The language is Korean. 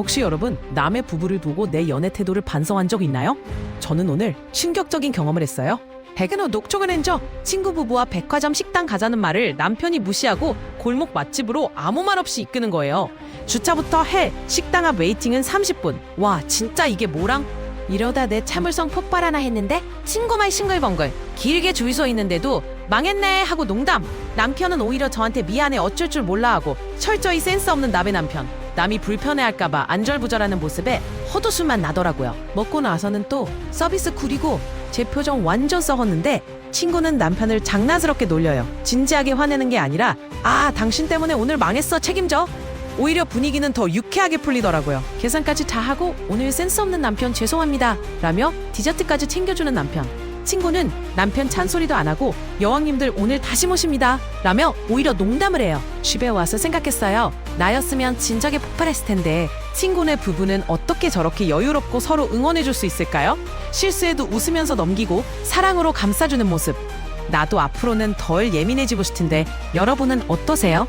혹시 여러분 남의 부부를 보고 내 연애 태도를 반성한 적 있나요? 저는 오늘 충격적인 경험을 했어요. 백은 후 녹초가 낸저 친구 부부와 백화점 식당 가자는 말을 남편이 무시하고 골목 맛집으로 아무 말 없이 이끄는 거예요. 주차부터 해 식당 앞 웨이팅은 30분. 와 진짜 이게 뭐랑? 이러다 내 참을성 폭발하나 했는데 친구만 싱글벙글 길게 줄서 있는데도 망했네 하고 농담 남편은 오히려 저한테 미안해 어쩔 줄 몰라 하고 철저히 센스 없는 남의 남편 남이 불편해할까봐 안절부절하는 모습에 헛웃음만 나더라고요 먹고 나서는 또 서비스 구리고 제 표정 완전 썩었는데 친구는 남편을 장난스럽게 놀려요 진지하게 화내는 게 아니라 아 당신 때문에 오늘 망했어 책임져 오히려 분위기는 더 유쾌하게 풀리더라고요. 계산까지 다 하고 오늘 센스 없는 남편 죄송합니다. 라며 디저트까지 챙겨주는 남편. 친구는 남편 잔소리도 안 하고 여왕님들 오늘 다시 모십니다. 라며 오히려 농담을 해요. 집에 와서 생각했어요. 나였으면 진작에 폭발했을 텐데 친구네 부부는 어떻게 저렇게 여유롭고 서로 응원해줄 수 있을까요? 실수해도 웃으면서 넘기고 사랑으로 감싸주는 모습. 나도 앞으로는 덜 예민해지고 싶은데 여러분은 어떠세요?